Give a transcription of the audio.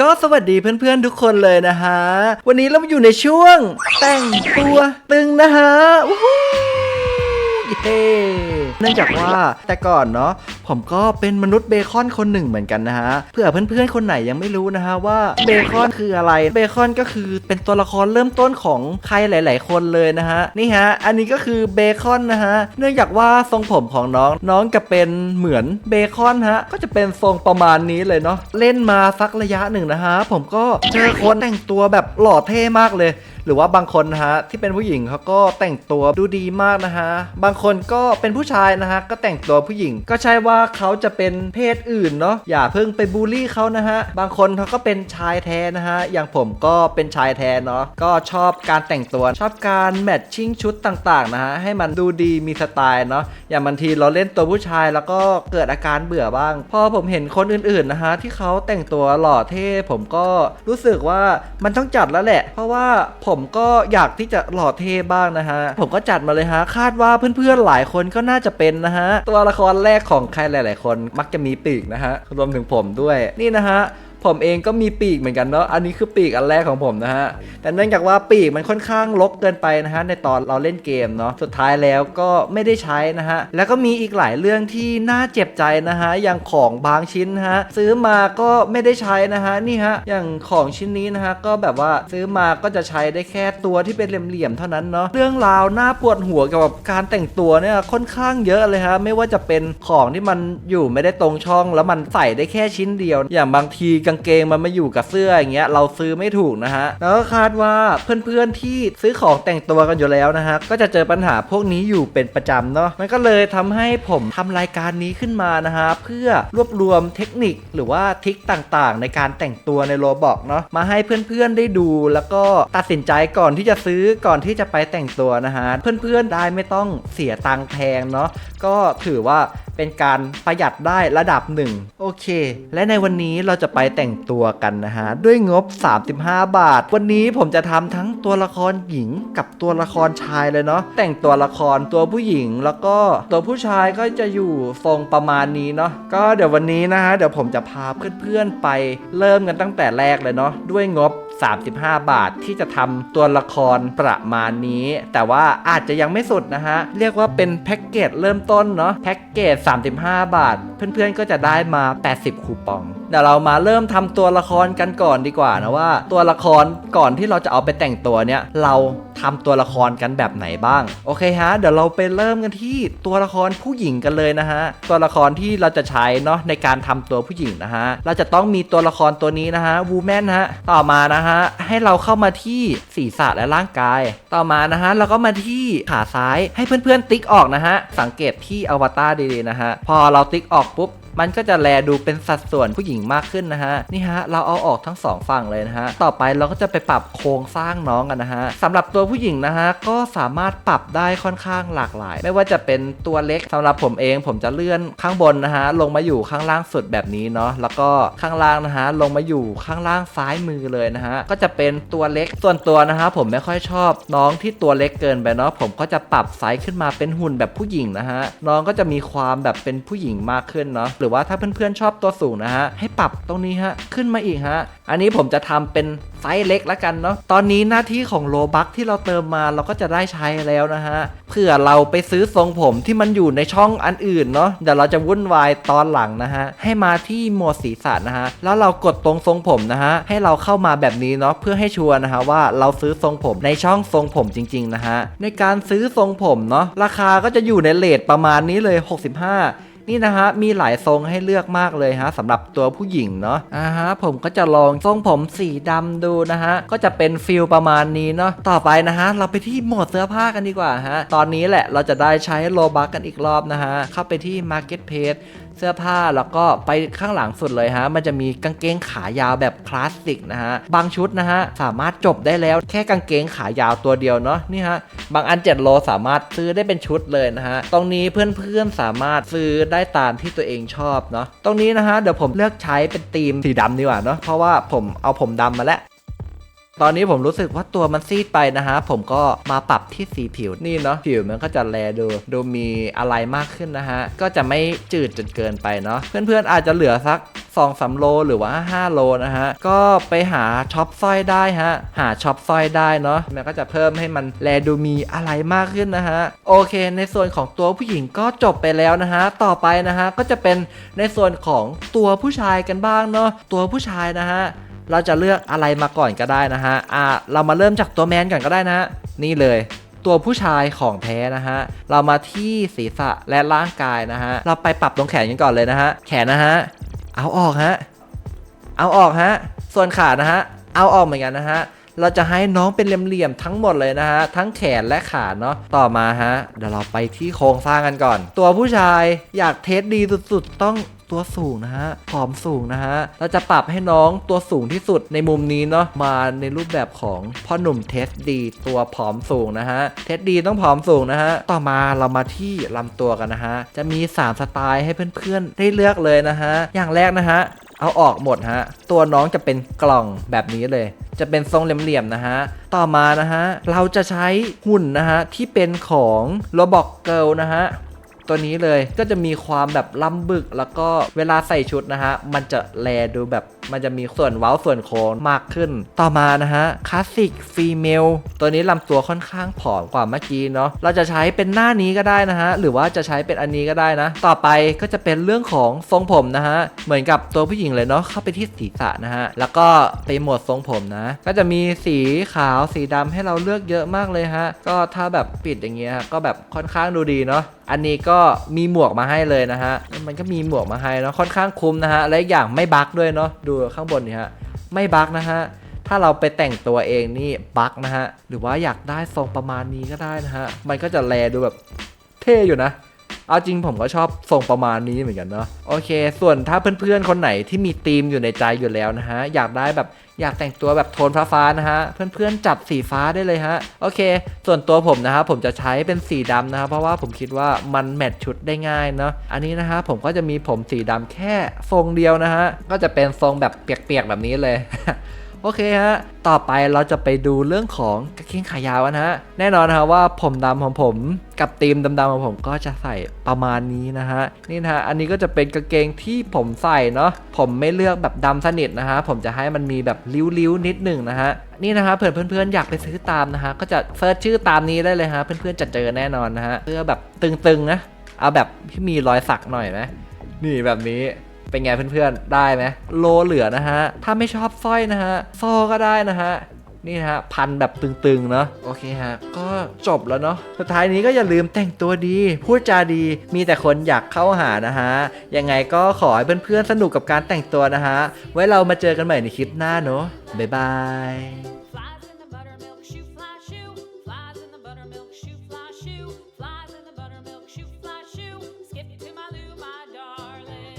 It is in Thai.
ก็สวัสดีเพื่อนๆทุกคนเลยนะฮะ วันนี้เราอยู่ในช่วง แต่งตัวตึงนะฮะวู้ฮู้เย้ เนื่องจากว่าแต่ก่อนเนาะผมก็เป็นมนุษย์เบคอนคนหนึ่งเหมือนกันนะฮะเผื่อเพื่อนๆคนไหนยังไม่รู้นะฮะว่าเบคอนคืออะไรเบคอนก็คือเป็นตัวละครเริ่มต้นของใครหลาย ๆ คนเลยนะฮะนี่ฮะอันนี้ก็คือเบคอนนะฮะเนื่องจากว่าทรงผมของน้องน้องจะเป็นเหมือนเบคอนฮะก็จะเป็นทรงประมาณนี้เลยเนาะเล่นมาสักระยะหนึ่งนะฮะผมก็เจอคนแต่งตัวแบบหล่อเท่มากเลย หรือว่าบางคนนะฮะที่เป็นผู้หญิงเขาก็แต่งตัวดูดีมากนะฮะบางคนก็เป็นผู้ชายนะฮะก็แต่งตัวผู้หญิง ก็ใช่ว่าเขาจะเป็นเพศอื่นเนาะอย่าเพิ่งไปบูลลี่เขานะฮะบางคนเขาก็เป็นชายแท้นะฮะอย่างผมก็เป็นชายแท้เนาะก็ชอบการแต่งตัวชอบการแมทชิ่งชุดต่างๆนะฮะให้มันดูดีมีสไตล์เนาะอย่างบางทีเราเล่นตัวผู้ชายแล้วก็เกิดอาการเบื่อบ้าง พอผมเห็นคนอื่นๆนะฮะที่เขาแต่งตัวหล่อเท่ผมก็รู้สึกว่ามันต้องจัดแล้วแหละ เพราะว่าผมก็อยากที่จะหล่อเท่บ้างนะฮะผมก็จัดมาเลยฮะคาดว่าเพื่อนๆหลายคนก็น่าจะเป็นนะฮะ ตัวละครแรกของใครหลาย ๆ คนมักจะมีปีกนะฮะรวมถึงผมด้วยนี่นะฮะ ผมเองก็มีปีกเหมือนกันเนาะอันนี้คือปีกอันแรกของผมนะฮะแต่เนื่องจากว่าปีกมันค่อนข้างรกเกินไปนะฮะในตอนเราเล่นเกมเนาะสุดท้ายแล้วก็ไม่ได้ใช้นะฮะแล้วก็มีอีกหลายเรื่องที่น่าเจ็บใจนะฮะอย่างของบางชิ้นฮะซื้อมาก็ไม่ได้ใช้นะฮะนี่ฮะอย่างของชิ้นนี้นะฮะก็แบบว่าซื้อมาก็จะใช้ได้แค่ตัวที่เป็นเหลี่ยมๆเท่านั้นเนาะเรื่องราวน่าปวดหัวเกี่ยวกับการแต่งตัวเนี่ยค่อนข้างเยอะเลยฮะไม่ว่าจะเป็นของที่มันอยู่ไม่ได้ตรงช่อง แล้วมันใส่ได้แค่ชิ้นเดียว อย่างบางทีกางเกงมันมาอยู่กับเสื้ออย่างเงี้ยเราซื้อไม่ถูกนะฮะแล้วก็คาดว่าเพื่อนๆที่ซื้อของแต่งตัวกันอยู่แล้วนะฮะก็จะเจอปัญหาพวกนี้อยู่เป็นประจำเนาะมันก็เลยทำให้ผมทำรายการนี้ขึ้นมานะฮะเพื่อรวบรวมเทคนิคหรือว่าทิคต่างๆ ในการแต่งตัวในโรบอกเนาะมาให้เพื่อนๆได้ดู แล้วก็ตัดสินใจก่อนที่จะซื้อก่อนที่จะไปแต่งตัวนะฮะเพื่อนๆได้ไม่ต้องเสียตังค์แพงเนาะก็ถือว่า เป็นการประหยัดได้ระดับหนึ่งโอเค และในวันนี้เราจะไปแต่งตัวกันนะฮะ ด้วยงบ 35 บาท วันนี้ผมจะทำทั้งตัวละครหญิงกับตัวละครชายเลยเนาะแต่งตัวละครตัวผู้หญิงแล้วก็ตัวผู้ชายก็จะอยู่ทรงประมาณนี้เนาะก็เดี๋ยววันนี้นะฮะเดี๋ยวผมจะพาเพื่อนๆไปเริ่มกันตั้งแต่แรกเลยเนาะด้วยงบ 35 บาทที่จะทำตัวละครประมาณนี้ แต่ว่าอาจจะยังไม่สุดนะฮะ เรียกว่าเป็นแพ็กเกจเริ่มต้นเนาะแพ็กเกจ 35 บาท เพื่อนๆก็จะได้มา 80 คูปองเดี๋ยวเรามาเริ่มทำตัวละครกันก่อนดีกว่านะว่า ตัวละครก่อนที่เราจะเอาไปแต่งตัวเนี่ยเรา ทำตัวละครกันแบบไหนบ้าง โอเคฮะ เดี๋ยวเราไปเริ่มกันที่ตัวละครผู้หญิงกันเลยนะฮะ ตัวละครที่เราจะใช้เนาะในการทำตัวผู้หญิงนะฮะ เราจะต้องมีตัวละครตัวนี้นะฮะวูแมนฮะ ต่อมานะฮะ ให้เราเข้ามาที่ศีรษะและร่างกาย ต่อมานะฮะ เราก็มาที่ขาซ้ายให้เพื่อนๆติ๊กออกนะฮะ สังเกตที่อวตารดีๆนะฮะ พอเราติ๊กออกปุ๊บ มันก็จะแลดูเป็นสัดส่วนผู้หญิงมากขึ้นนะฮะนี่ฮะเราเอาออกทั้งสองฝั่งเลยนะฮะต่อไปเราก็จะไปปรับโครงสร้างน้องกันนะฮะสำหรับตัวผู้หญิงนะฮะก็สามารถปรับได้ค่อนข้างหลากหลาย ไม่ว่าจะเป็นตัวเล็กสำหรับผมเอง ผมจะเลื่อนข้างบนนะฮะลงมาอยู่ข้างล่างสุดแบบนี้เนาะแล้วก็ข้างล่างนะฮะลงมาอยู่ข้างล่างซ้ายมือเลยนะฮะก็จะเป็นตัวเล็กส่วนตัวนะฮะผมไม่ค่อยชอบน้องที่ตัวเล็กเกินไปเนาะผมก็จะปรับไซส์ขึ้นมาเป็นหุ่นแบบผู้หญิงนะฮะน้องก็จะมีความแบบเป็นผู้หญิงมากขึ้นเนาะหรืรือว่าถ้าเพื่อนๆชอบตัวสูงนะฮะให้ปรับตรงนี้ฮะขึ้นมาอีกฮะอันนี้ผมจะทำเป็นไซส์เล็กแล้วกันเนาะตอนนี้หน้าที่ของโลบักที่เราเติมมาเราก็จะได้ใช้แล้วนะฮะเผื่อเราไปซื้อทรงผมที่มันอยู่ในช่องอันอื่นเนาะเดี๋ยวเราจะวุ่นวายตอนหลังนะฮะให้มาที่หมวดศีรษะนะฮะแล้วเรากดตรงทรงผมนะฮะให้เราเข้ามาแบบนี้เนาะเพื่อให้ชัวร์นะฮะว่าเราซื้อทรงผมในช่องทรงผมจริง ๆ นะฮะในการซื้อทรงผมเนาะราคาก็จะอยู่ในเลทประมาณนี้เลย 65 นี่นะฮะมีหลายทรงให้เลือกมากเลยฮะสำหรับตัวผู้หญิงเนาะอ่าฮะผมก็จะลองทรงผมสีดำดูนะฮะก็จะเป็นฟิลประมาณนี้เนาะต่อไปนะฮะเราไปที่โหมดเสื้อผ้ากันดีกว่าฮะตอนนี้แหละเราจะได้ใช้โลบักกันอีกรอบนะฮะเข้าไปที่ Marketplace เสื้อผ้าแล้วก็ไปข้างหลังสุดเลยฮะ มันจะมีกางเกงขายาวแบบคลาสสิกนะฮะ บางชุดนะฮะ สามารถจบได้แล้วแค่กางเกงขายาวตัวเดียวเนาะนี่ฮะ บางอัน 7 โลสามารถซื้อได้เป็นชุดเลยนะฮะ ตรงนี้เพื่อนๆสามารถซื้อได้ตามที่ตัวเองชอบเนาะตรงนี้นะฮะเดี๋ยวผมเลือกใช้เป็นธีมสีดำดีกว่าเนาะเพราะว่าผมเอาผมดำมาแล้ว ตอนนี้ผมรู้สึกว่าตัวมันซีดไปนะฮะ ผมก็มาปรับที่สีผิวนี่เนาะผิวมันก็จะแลดู ดูมีอะไรมากขึ้นนะฮะ ก็จะไม่จืดจนเกินไปเนาะเพื่อนๆอาจจะเหลือสัก2 3 โลหรือว่า 5 โลนะฮะ ก็ไปหาช็อปสร้อยได้ฮะ หาช็อปสร้อยได้เนาะมันก็จะเพิ่มให้มันแลดูมีอะไรมากขึ้นนะฮะ โอเค ในส่วนของตัวผู้หญิงก็จบไปแล้วนะฮะ ต่อไปนะฮะ ก็จะเป็นในส่วนของตัวผู้ชายกันบ้างเนาะตัวผู้ชายนะฮะ เราจะเลือกอะไรมาก่อนก็ได้นะฮะอ่าเรามาเริ่มจากตัวแมนก่อนก็ได้นะฮะนี่เลย ตัวผู้ชายของแท้นะฮะ เรามาที่ศีรษะและร่างกายนะฮะ เราไปปรับตรงแขนกันก่อนเลยนะฮะ แขนนะฮะ เอาออกฮะ เอาออกฮะ ส่วนขานะฮะ เอาออกเหมือนกันนะฮะเราจะให้น้องเป็นเหลี่ยมๆทั้งหมดเลยนะฮะ ทั้งแขนและขาเนาะต่อมาฮะ เดี๋ยวเราไปที่โครงสร้างกันก่อน ตัวผู้ชายอยากเทสดีสุดๆ ต้อง ตัวสูงนะฮะผอมสูงนะฮะ เราจะปรับให้น้องตัวสูงที่สุดในมุมนี้เนาะ มาในรูปแบบของพ่อหนุ่มเทสดีตัวผอมสูงนะฮะ เทสดีต้องผอมสูงนะฮะ ต่อมาเรามาที่ลำตัวกันนะฮะ จะมี 3 สไตล์ให้เพื่อนๆ ได้เลือกเลยนะฮะ อย่างแรกนะฮะ เอาออกหมดฮะ ตัวน้องจะเป็นกล่องแบบนี้เลยจะเป็นทรงเหลี่ยมๆนะฮะ ต่อมานะฮะ เราจะใช้หุ่นนะฮะ ที่เป็นของโรบอกเกิลนะฮะ ตัวนี้เลยก็จะมีความแบบลำบึกแล้วก็เวลาใส่ชุดนะฮะมันจะแลดูแบบมันจะมีส่วนเว้าส่วนโค้งมากขึ้น ต่อมานะฮะคลาสสิกฟีเมลตัวนี้ลำตัวค่อนข้างผอมกว่าเมื่อกี้เนาะเราจะใช้เป็นหน้านี้ก็ได้นะฮะหรือว่าจะใช้เป็นอันนี้ก็ได้นะ ต่อไปก็จะเป็นเรื่องของทรงผมนะฮะเหมือนกับตัวผู้หญิงเลยเนาะเข้าไปที่ศีรษะนะฮะแล้วก็ไปหมวดทรงผมนะ ก็จะมีสีขาวสีดำให้เราเลือกเยอะมากเลยฮะก็ถ้าแบบปิดอย่างเงี้ยฮะก็แบบค่อนข้างดูดีเนาะอันนี้ก็มีหมวกมาให้เลยนะฮะมันก็มีหมวกมาให้เนาะค่อนข้างคุ้มนะฮะและอย่างไม่บั๊กด้วยเนาะดูข้างบนนี่ฮะไม่บั๊กนะฮะถ้าเราไปแต่งตัวเองนี่บั๊กนะฮะหรือว่าอยากได้ทรงประมาณนี้ก็ได้นะฮะมันก็จะแลดูแบบเท่อยู่นะ เอาจริงผมก็ชอบทรงประมาณนี้เหมือนกันเนาะโอเค ส่วนถ้าเพื่อนๆคนไหนที่มีธีมอยู่ในใจอยู่แล้วนะฮะอยากได้แบบอยากแต่งตัวแบบโทนฟ้าๆนะฮะเพื่อนๆจัดสีฟ้าได้เลยฮะโอเค ส่วนตัวผมนะครับผมจะใช้เป็นสีดำนะครับเพราะว่าผมคิดว่ามันแมทชุดได้ง่ายเนาะอันนี้นะฮะผมก็จะมีผมสีดำแค่ทรงเดียวนะฮะก็จะเป็นทรงแบบเปียกๆแบบนี้เลย โอเคฮะ ต่อไปเราจะไปดูเรื่องของกางเกงขายาวนะฮะ แน่นอนนะฮะว่าผมดำของผมกับธีมดำๆของผมก็จะใส่ประมาณนี้นะฮะ นี่นะฮะ อันนี้ก็จะเป็นกางเกงที่ผมใส่เนาะ ผมไม่เลือกแบบดำสนิทนะฮะ ผมจะให้มันมีแบบริ้วๆนิดหนึ่งนะฮะนี่นะฮะเผื่อเพื่อนๆอยากไปซื้อตามนะฮะก็จะเซิร์ชชื่อตามนี้ได้เลยฮะเพื่อนๆจะเจอแน่นอนนะฮะเพื่อแบบตึงๆนะเอาแบบที่มีรอยสักหน่อยไหมนี่แบบนี้ เป็นไงเพื่อนๆ ได้ไหมโลเหลือนะฮะ ถ้าไม่ชอบสร้อยนะฮะโซ่ก็ได้นะฮะนี่นะฮะพันแบบตึงๆเนาะโอเคฮะ ก็จบแล้วเนาะสุดท้ายนี้ก็อย่าลืมแต่งตัวดี พูดจาดีมีแต่คนอยากเข้าหานะฮะ ยังไงก็ขอให้เพื่อนๆสนุกกับการแต่งตัวนะฮะ ไว้เรามาเจอกันใหม่ในคลิปหน้าเนาะบ๊ายบาย